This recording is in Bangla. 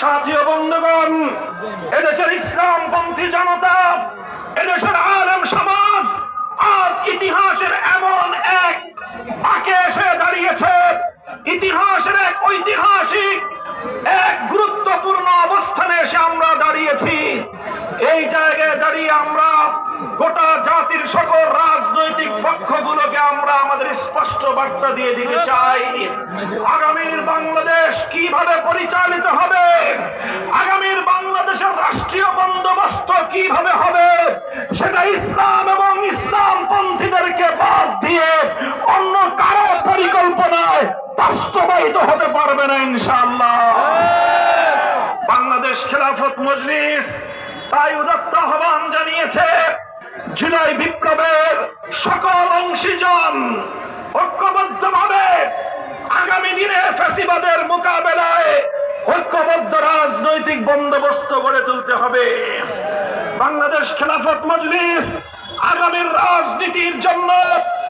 সাথী ও বন্ধুগণ, এদেশের ইসলামপন্থী জনতা, এদেশের আলেম সমাজ, আজ ইতিহাসের এমন এক পাকে এসে দাঁড়িয়েছে। ইতিহাসের এক ঐতিহাসিক, এক গুরুত্বপূর্ণ অবস্থানে এসে আমরা দাঁড়িয়েছি। এই জায়গায় দাঁড়িয়ে আমরা গোটা জাতির সকল রাজনৈতিক পক্ষগুলোকে আমরা আমাদের স্পষ্ট বার্তা দিয়ে দিতে চাই। আগামীর বাংলাদেশ কীভাবে পরিচালিত কীভাবে হবে? সেটা ইসলাম এবং ইসলাম পন্থীদেরকে বাদ দিয়ে অন্য কারও পরিকল্পনায় বাস্তবায়িত হতে পারবে না, ইনশাআল্লাহ। বাংলাদেশ খেলাফত মজলিস তাই উদত্ত আহ্বান জানিয়েছে, জুলাই বিপ্লবের সকল অংশীজন ঐক্যবদ্ধভাবে আগামী দিনে ফ্যাসিবাদের মোকাবেলায় ঐক্যবদ্ধ রাজনৈতিক বন্দোবস্ত গড়ে তুলতে হবে। বাংলাদেশ খেলাফত মজলিস আগামীর রাজনীতির জন্য